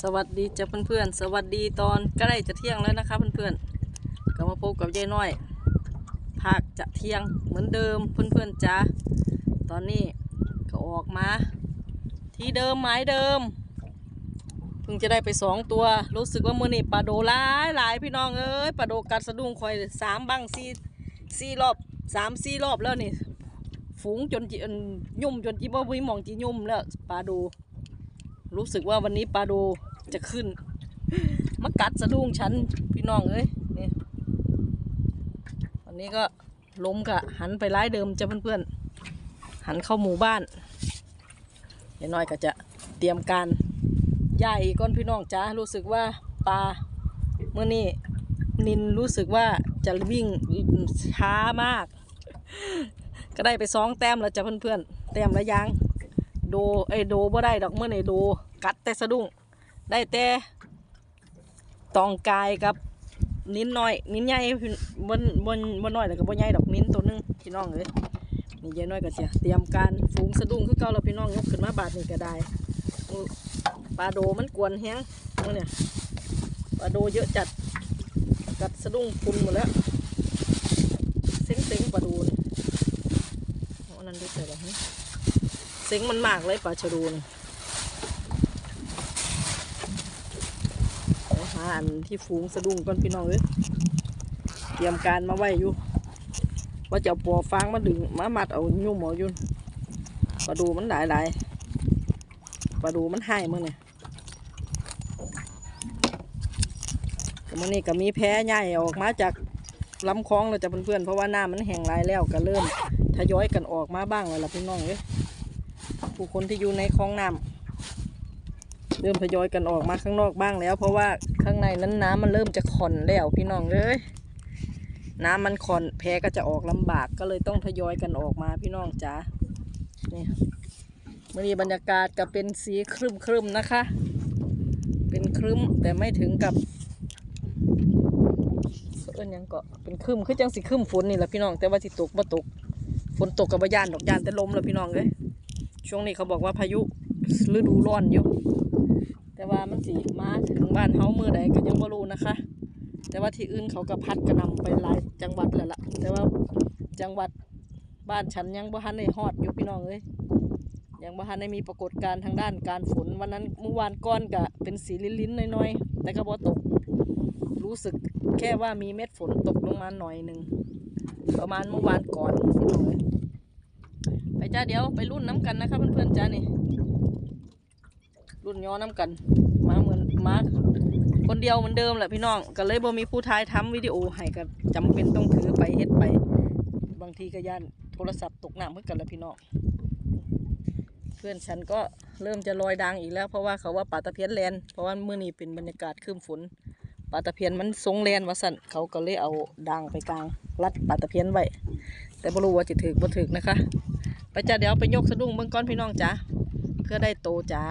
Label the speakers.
Speaker 1: สวัสดีจ้ะเพื่อนๆ สวัสดีตอนใกล้จะเที่ยงแล้วนะคะเพื่อนๆ ก็มาพบกับยายน้อยภาคจะเที่ยงเหมือนเดิมเพื่อนๆจ้าตอนนี้ก็ออกมา ที่เดิมไม้เดิมเพิ่งจะได้ไปสองตัว รู้สึกว่ามือนี่ปลาโดหลายหลายพี่น้องเอ้ยปลาโดกัดสะดุ้งคอยสามบังสี่สี่รอบสามสี่รอบแล้วนี่ ฝูงจนจิอันยุ่มจนจิบ่มีมองจียุ่มแล้วปลาโด รู้สึกว่าวันนี้ปลาโดจะขึ้นมากัดสะดุ้งฉันพี่น้องเอ้ยนี่วันนี้ก็ล้มกะหันไปร้ายเดิมจะเพื่อนๆหันเข้าหมู่บ้านยายน้อยก็จะเตรียมการย่ายอีกก้อนพี่น้องจ้ารู้สึกว่าปลาเมื่อนี้นินรู้สึกว่าจะวิ่งช้ามาก ก็ได้ไปสองแต้มแล้วจ้ะเพื่อนๆแต้มละยาง โดไอยโดบ่ได้ดอกเมื่อไหนโดกัดแต่สะดุ้งได้แต่ตองกายกับนิ้นน้อย นิ้นใหญ่บนบนบนน้อยแต่ก็บ่ใหญ่ดอกนิ้นตัวหนึงพี่น้องเอ้ยนี่ยายน้อยก็จะเตรียมการฝูงสะดุ้งคือเก่าแล้วพี่น้องยกขึ้นมาบาดนี่ก็ได้ปลาโดมันกวนแฮงมื่อเนี่ยปลาโดเยอะจัดกัดสะดุ้งพุนหมดแล้วเซ็งเซ็งๆปลาโดนี่โอ้อันนั้นดูใส่ละฮะ ซ็งมันมากเลยปลาชะดูนอาหาอันที่ฟูงสะดุ้งก่อนพี่น้องเอ้ยเตรียมการมาไว้อยู่ ว่าจะเอาปอฟางมาดึงมามัดเอายุ่มเอาอยุ่นปลาดูมันหลายหลายปลาดูมันหายมื่อเนี่ยก็มื่อนี้ก็มีแพ้ใหญ่ออกมาจากลำคลองแล้วจ้ะเพื่อนๆเพราะว่าน้ำมันแห้งหลายแล้วก็เริ่มทยอยกันออกมาบ้างแล้วล่ะพี่น้องเอ้ย ผู้คนที่อยู่ในคลองน้ำเริ่มทยอยกันออกมาข้างนอกบ้างแล้ว เพราะว่าข้างในนั้นน้ำมันเริ่มจะขอนแล้วพี่น้องเอ้ยน้ำมันขอนแพก็จะออกลำบากก็เลยต้องทยอยกันออกมาพี่น้องจ๋านี่มื่อนี้บรรยากาศก็เป็นสีครึมครึมๆนะคะ เป็นครึมแต่ไม่ถึงกับเอิ้นยังเก็เป็นครึมคือจังสิครึมฝนนี่แหละพี่น้องแต่ว่าสิตกบ่ตกฝนตกกับบ่ยานดอกยานแต่ลมแล้วพี่น้องเอ้ย ช่วงนี้เขาบอกว่าพายุฤดูร้อนอยู่ แต่ว่ามันสิมาถึงบ้านเฮาเมื่อใดก็ยังบ่รู้นะคะ แต่ว่าที่อื่นเขาก็พัดกระนำไปหลายจังหวัดแล้วล่ะ แต่ว่าจังหวัดบ้านฉันยังบ่ทันได้ฮอดอยู่พี่น้องเอ้ยยังบ่ทันได้มีปรากฏการณ์ทางด้านการฝนวันนั้นเมื่อวานก้อนก็เป็นสีลิ้นๆน้อยๆแต่ก็บ่ตก รู้สึกแค่ว่ามีเม็ดฝนตกลงมาหน่อยหนึ่งประมาณเมื่อวานก่อนพี่น้องเอ้ย ไปจ้าเดี๋ยวไปรุ่นน้ำกันนะครับเพื่อนๆจ้านี่รุ่นย้อน้ำกันมาเหมือนมาคนเดียวเหมือนเดิมแหละพี่น้องก็เลยบ่มีผู้ทายทำวิดีโอให้ก็จำเป็นต้องถือไปเฮ็ดไป บางทีก็ย่านโทรศัพท์ตกน้ำเพื่อกันแหละพี่น้องเพื่อนฉันก็เริ่มจะลอยดังอีกแล้วเพราะว่าเขาว่าป่าตะเพียนแลนเพราะว่ามื้อนี้เป็นบรรยากาศครึ้มฝน ปาตะเพียนมันทรงแลนว่าสั่นเขาก็เลยเอาดังไปกลางรัดปลาตะเพียนไว้แต่บ่รู้ว่าจะถึกบ่ถึกนะคะ ไปจ้าเดี๋ยวไปยกสะดุ้งเบื้องก้อนพี่น้องจ้าเพื่อได้โตจ้า